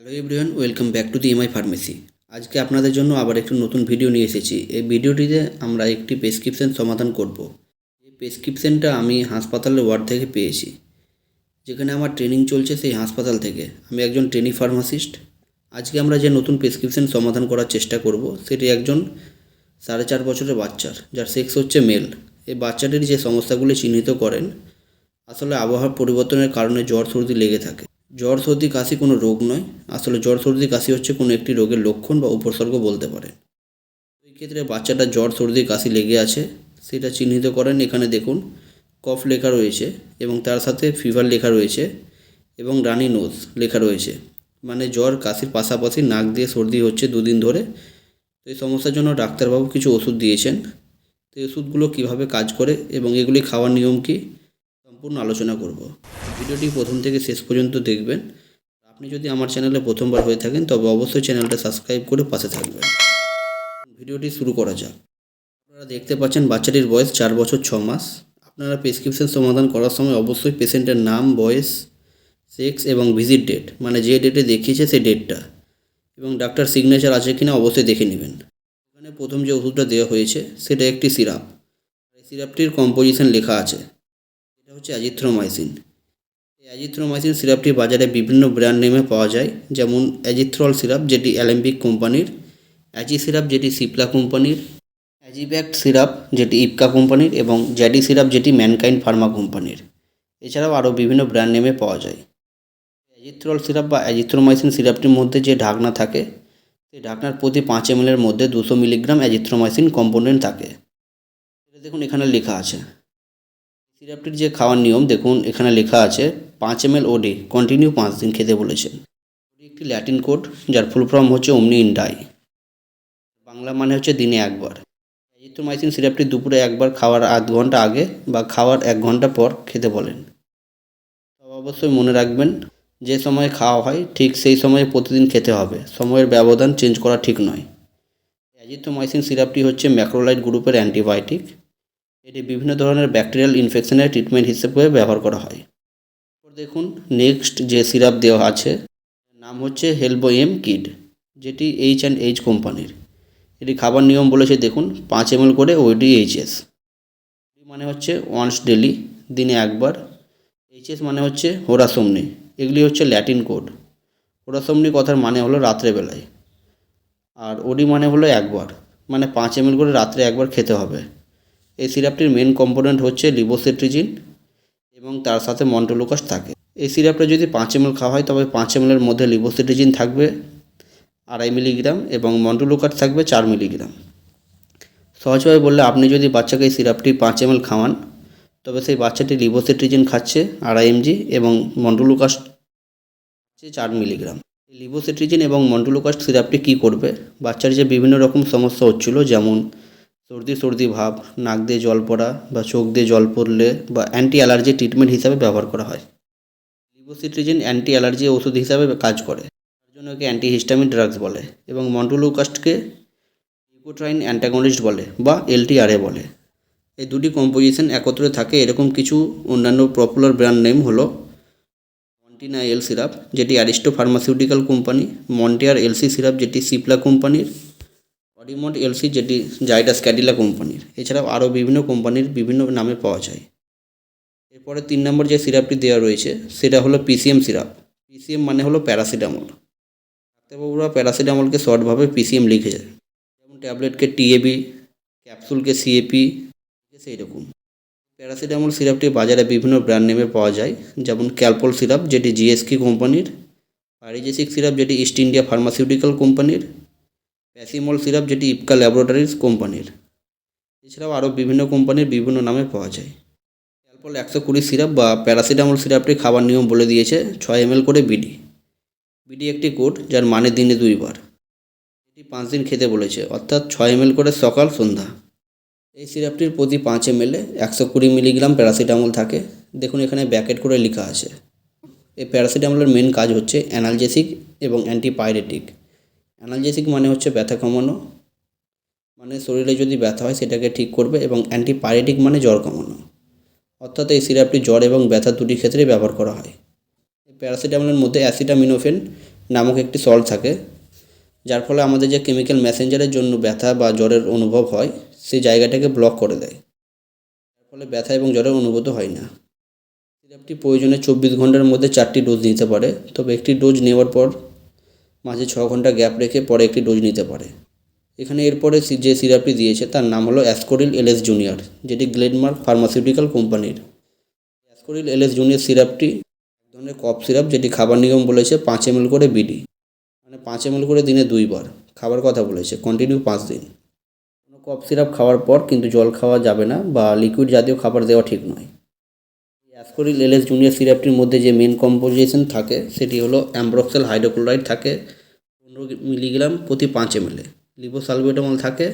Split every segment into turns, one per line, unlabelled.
Hello everyone welcome back to the MI pharmacy আজকে আপনাদের জন্য আবার একটি নতুন ভিডিও নিয়ে এসেছি। এই ভিডিওটিতে আমরা একটি প্রেসক্রিপশন সমাধান করব। এই প্রেসক্রিপশনটা আমি হাসপাতালের ওয়ার্ড থেকে পেয়েছি। যেখানে আমার ট্রেনিং চলছে সেই হাসপাতাল থেকে। আমি একজন ট্রেনি ফার্মাসিস্ট আজকে আমরা যে নতুন প্রেসক্রিপশন সমাধান করার চেষ্টা করব, সেটি একজন সাড়ে চার বছরের বাচ্চার, যার সেক্স হচ্ছে মেল এই বাচ্চাটির যে সমস্যাগুলি চিহ্নিত করেন, আসলে আবহাওয়ার পরিবর্তনের কারণে জ্বর সর্দি লেগে থাকে। জ্বর সর্দি কাশি কোনো রোগ নয়। আসলে জ্বর সর্দি কাশি হচ্ছে কোনো একটি রোগের লক্ষণ বা উপসর্গ বলতে পারেন এই ক্ষেত্রে বাচ্চাটা জ্বর, সর্দি, কাশি লেগে আছে, সেটা চিহ্নিত করেন। এখানে দেখুন, কফ লেখা রয়েছে এবং তার সাথে ফিভার লেখা রয়েছে এবং রানি নোজ লেখা রয়েছে। মানে জ্বর, কাশির পাশাপাশি নাক দিয়ে সর্দি হচ্ছে দুদিন ধরে। তো এই সমস্যার জন্য ডাক্তারবাবু কিছু ওষুধ দিয়েছেন। তো এই ওষুধগুলো কীভাবে কাজ করে এবং এগুলি খাওয়ার নিয়ম কী? সম্পূর্ণ আলোচনা করব। ভিডিওটি প্রথম থেকে শেষ পর্যন্ত দেখবেন। আপনি যদি আমার চ্যানেলে প্রথমবার হয়ে থাকেন, তবে অবশ্যই চ্যানেলটা সাবস্ক্রাইব করে পাশে থাকবেন। ভিডিওটি শুরু করা যাক। আপনারা দেখতে পাচ্ছেন বাচ্চাটির বয়স চার বছর ছ মাস। আপনারা প্রেসক্রিপশন সমাধান করার সময় অবশ্যই পেশেন্টের নাম, বয়স, সেক্স এবং ভিজিট ডেট মানে যে ডেটে দেখিয়েছে সেই ডেটটা, এবং ডাক্তার সিগনেচার আছে কিনা অবশ্যই দেখে নেবেন। এখানে প্রথম যে ওষুধটা দেওয়া হয়েছে, সেটা একটি সিরাপ। এই সিরাপটির কম্পোজিশন লেখা আছে। এটা হচ্ছে অ্যাজিথ্রোমাইসিন। অ্যাজিথ্রোমাইসিন সিরাপটি বাজারে বিভিন্ন ব্র্যান্ড নেমে পাওয়া যায়, যেমন অ্যাজিথ্রল সিরাপ, যেটি অ্যালেম্বিক কোম্পানির, অ্যাজি সিরাপ, যেটি সিপলা কোম্পানির, অ্যাজিব্যাক্ট সিরাপ, যেটি ইপকা কোম্পানির এবং জ্যাডি সিরাপ, যেটি ম্যানকাইন্ড ফার্মা কোম্পানির। এছাড়াও আরও বিভিন্ন ব্র্যান্ড নেমে পাওয়া যায়। অ্যাজিথ্রল সিরাপ বা অ্যাজিথ্রোমাইসিন সিরাপটির মধ্যে যে ঢাকনা থাকে, সেই ঢাকনার প্রতি পাঁচ এম মধ্যে দুশো মিলিগ্রাম অ্যাজিথ্রোমাইসিন কম্পোনেন্ট থাকে। দেখুন, এখানে লেখা আছে। সিরাপটির যে খাওয়ার নিয়ম, দেখুন, এখানে লেখা আছে পাঁচ এম এল ওডি কন্টিনিউ পাঁচ দিন খেতে বলেছেন একটি ল্যাটিন কোড, যার ফুল ফর্ম হচ্ছে অমনি ইন ডাই। বাংলা মানে হচ্ছে দিনে একবার। অ্যাজিথ্রোমাইসিন সিরাপটি দুপুরে একবার খাওয়ার আধ ঘণ্টা আগে বা খাওয়ার এক ঘণ্টা পর খেতে বলেন। তবে অবশ্যই মনে রাখবেন, যে সময়ে খাওয়া হয়, ঠিক সেই সময়ে প্রতিদিন খেতে হবে। সময়ের ব্যবধান চেঞ্জ করা ঠিক নয়। অ্যাজিথ্রোমাইসিন সিরাপটি হচ্ছে ম্যাক্রোলাইট গ্রুপের অ্যান্টিবায়োটিক। এটি বিভিন্ন ধরনের ব্যাকটেরিয়াল ইনফেকশনের ট্রিটমেন্ট হিসেবে ব্যবহার করা হয়। দেখুন, নেক্সট যে সিরাপ দেওয়া আছে নাম হচ্ছে হেলবো এম কিড যেটি এইচ অ্যান্ড এইচ কোম্পানির। এটি খাবার নিয়ম বলেছে, দেখুন, পাঁচ এম করে ওইডি এইচএস মানে হচ্ছে ওয়ান্স ডেলি দিনে একবার। এইচএস মানে হচ্ছে হোরাসোমনি, এগুলি হচ্ছে ল্যাটিন কোড। হোরাসোমনি কথার মানে হলো রাত্রেবেলায়। আর ওডি মানে হলো একবার মানে পাঁচ এম করে রাত্রে একবার খেতে হবে। এই সিরাপটির মেন কম্পোনেন্ট হচ্ছে লিবোসেট্রিজিন এবং তার সাথে মন্টোলোকাস থাকে। এই সিরাপটা যদি পাঁচ এম খাওয়া হয়, তবে পাঁচ এম এর মধ্যে লিবোসেট্রিজিন থাকবে আড়াই মিলিগ্রাম এবং মন্টোলোকাস থাকবে চার মিলিগ্রাম। সহজভাবে বললে আপনি যদি বাচ্চাকে এই সিরাপটি পাঁচ এম খাওয়ান, তবে সেই বাচ্চাটি লিবোসেট্রিজিন খাচ্ছে আড়াই এমজি এবং মন্টোলোকাস হচ্ছে চার মিলিগ্রাম। লিবোসেট্রিজিন এবং মন্টোলোকাস সিরাপটি কী করবে? বাচ্চার যে বিভিন্ন রকম সমস্যা হচ্ছিল, যেমন সর্দি সর্দি ভাব, নাক দিয়ে জল পড়া বা চোখ দিয়ে জল পড়লে বা অ্যান্টি অ্যালার্জি ট্রিটমেন্ট হিসাবে ব্যবহার করা হয়। লিবোসিট্রিজিন অ্যান্টি অ্যালার্জি ওষুধ হিসাবে কাজ করে। তার জন্য একে অ্যান্টিহিস্টামিন ড্রাগস বলে এবং মন্টুলুকাস্টকে লিকোট্রাইন অ্যান্টাগনিস্ট বলে বা এলটিআরএ বলে। এই দুটি কম্পোজিশন একত্রে থাকে এরকম কিছু অন্যান্য পপুলার ব্র্যান্ড নেম হলো মন্টিনা এল সিরাপ যেটি Aristo pharmaceutical company Montair LC syrup যেটি সিপলা কোম্পানির অডিমন্ট এলসি যেটি জাইডাস ক্যাডিলা কোম্পানির। এছাড়াও আরও বিভিন্ন কোম্পানির বিভিন্ন নামে পাওয়া যায়। এরপরে তিন নম্বর যে সিরাপটি দেওয়া রয়েছে, সেটা হলো পিসিএম সিরাপ। পিসিএম মানে হলো প্যারাসিটামল ডাক্তারবাবুরা প্যারাসিটামলকে শর্টভাবে পিসিএম লিখে যায়। যেমন ট্যাবলেটকে টিএবি ক্যাপসুলকে সিএপি সেই রকম। প্যারাসিটামল সিরাপটি বাজারে বিভিন্ন ব্র্যান্ড নেমে পাওয়া যায়, যেমন ক্যালপল সিরাপ, যেটি জিএসকি কোম্পানির পারিজেসিক সিরাপ, যেটি ইস্ট ইন্ডিয়া ফার্মাসিউটিক্যাল কোম্পানির। প্যাসিমল সিরাপ যেটি ইপকা ল্যাবরেটরিজ কোম্পানির। এছাড়াও আরও বিভিন্ন কোম্পানির বিভিন্ন নামে পাওয়া যায়। ক্যালপল একশো কুড়ি সিরাপ বা প্যারাসিটামল সিরাপটি খাবার নিয়ম বলে দিয়েছে ছয় এম করে বিডি বিডি একটি কোড যার মানে দিনে দুইবার। এটি পাঁচ দিন খেতে বলেছে, অর্থাৎ ছয় এম করে সকাল, সন্ধ্যা। এই সিরাপটির প্রতি পাঁচ এম এলে একশো কুড়ি মিলিগ্রাম প্যারাসিটামল থাকে। দেখুন এখানে ব্যাকেট করে লেখা আছে। এই প্যারাসিটামলের মেন কাজ হচ্ছে অ্যানালজেসিক এবং অ্যান্টিপাইরেটিক অ্যানালজেসিক মানে হচ্ছে ব্যথা কমানো মানে শরীরে যদি ব্যথা হয় সেটাকে ঠিক করবে এবং অ্যান্টিপাইরেটিক মানে জ্বর কমানো। অর্থাৎ এই সিরাপটি জ্বর এবং ব্যথা দুটি ক্ষেত্রেই ব্যবহার করা হয়। প্যারাসিটামলের মধ্যে অ্যাসিটামিনোফেন নামক একটি সল্ট থাকে, যার ফলে আমাদের যে কেমিক্যাল মেসেঞ্জারের জন্য ব্যথা বা জ্বরের অনুভব হয়, সেই জায়গাটাকে ব্লক করে দেয়। যার ফলে ব্যথা এবং জ্বরের অনুভূত হয় না। সিরাপটি প্রয়োজনে চব্বিশ ঘণ্টার মধ্যে চারটি ডোজ নিতে পারে, তবে একটি ডোজ নেওয়ার পর মাঝে ছ ঘণ্টা গ্যাপ রেখে পরে একটি ডোজ নিতে পারে। এখানে এরপরে যে সিরাপটি দিয়েছে, তার নাম হলো অ্যাসকোরিল এলএস জুনিয়র, যেটি গ্লেডমার্ক ফার্মাসিউটিক্যাল কোম্পানির। অ্যাসকোরিল এলএস জুনিয়র সিরাপটি এক ধরনের কফ সিরাপ, যেটি খাবার নিয়ম বলেছে পাঁচ এমএল করে বিডি। মানে পাঁচ এমএল করে দিনে দুইবার, খাবার কথা বলেছে কন্টিনিউ পাঁচ দিন। কোনো কফ সিরাপ খাওয়ার পর কিন্তু জল খাওয়া যাবে না বা লিকুইড জাতীয় খাবার দেওয়া ঠিক নয়। অ্যাসকোরিল এলএস জুনিয়র সিরাপটির মধ্যে যে মেন কম্পোজিশন থাকে, সেটি হলো অ্যাম্ব্রক্সেল হাইড্রোক্লোরাইড থাকে, পনেরো মিলিগ্রাম প্রতি পাঁচ এমএলে লিবোসালবিটামল থাকে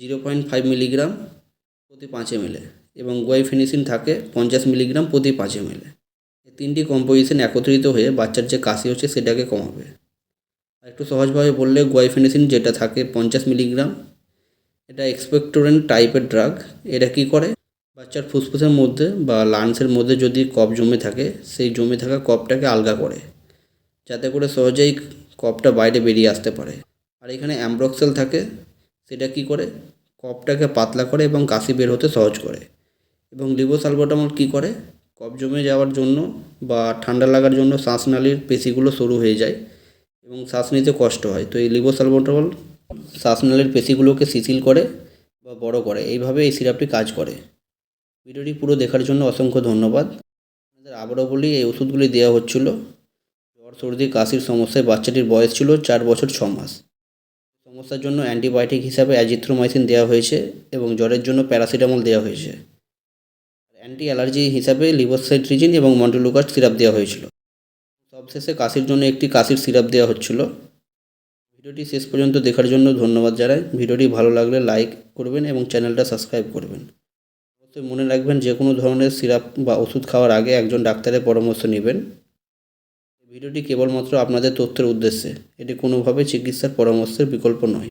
জিরো পয়েন্ট ফাইভ মিলিগ্রাম প্রতি পাঁচ এমএলে এবং গোয়াইফেনিসিন থাকে, পঞ্চাশ মিলিগ্রাম প্রতি পাঁচ এমএলে এই তিনটি কম্পোজিশন একত্রিত হয়ে বাচ্চার যে কাশি হচ্ছে, সেটাকে কমাবে। আর একটু সহজভাবে বললে গোয়াইফেনিসিন যেটা থাকে, পঞ্চাশ মিলিগ্রাম এটা এক্সপেক্টোরেন্ট টাইপের ড্রাগ এটা কি করে? বাচ্চার ফুসফুসের মধ্যে বা লাংসের মধ্যে যদি কফ জমে থাকে, সেই জমে থাকা কফটাকে আলগা করে, যাতে করে সহজেই কফটা বাইরে বেরিয়ে আসতে পারে। আর এখানে অ্যাম্ব্রক্সেল থাকে, সেটা কি করে? কফটাকে পাতলা করে এবং কাশি বের হতে সহজ করে। এবং লিবোসালবোটামল কী করে? কফ জমে যাওয়ার জন্য বা ঠান্ডা লাগার জন্য শ্বাসনালীর পেশিগুলো সরু হয়ে যায় এবং শ্বাস নিতে কষ্ট হয়। তো এই লিবোসালবোটামল শ্বাসনালীর পেশিগুলোকে শিথিল করে বা বড় করে। এইভাবে এই সিরাপটি কাজ করে। ভিডিওটি পুরো দেখার জন্য অসংখ্য ধন্যবাদ। আপনাদের আবারও বলি, এই ওষুধগুলি দেওয়া হচ্ছিল। জ্বর, সর্দি, কাশির সমস্যায় বাচ্চাটির বয়স ছিল চার বছর ছ মাস। সমস্যার জন্য অ্যান্টিবায়োটিক হিসাবে অ্যাজিথ্রোমাইসিন দেওয়া হয়েছে এবং জ্বরের জন্য প্যারাসিটামল দেওয়া হয়েছে। অ্যান্টি অ্যালার্জি হিসাবে লিভোসাইট্রিজিন এবং মন্টেলুকাস সিরাপ দেওয়া হয়েছিল। সবশেষে কাশির জন্য একটি কাশির সিরাপ দেওয়া হচ্ছিল। ভিডিওটি শেষ পর্যন্ত দেখার জন্য ধন্যবাদ জানাই। ভিডিওটি ভালো লাগলে লাইক করবেন এবং চ্যানেলটা সাবস্ক্রাইব করবেন। মনে রাখবেন যে কোনো ধরনের সিরাপ বা ওষুধ খাওয়ার আগে একজন ডাক্তারের পরামর্শ নেবেন। ভিডিওটি কেবলমাত্র আপনাদের তথ্যের উদ্দেশ্যে। এটি কোনোভাবে চিকিৎসার পরামর্শের বিকল্প নয়।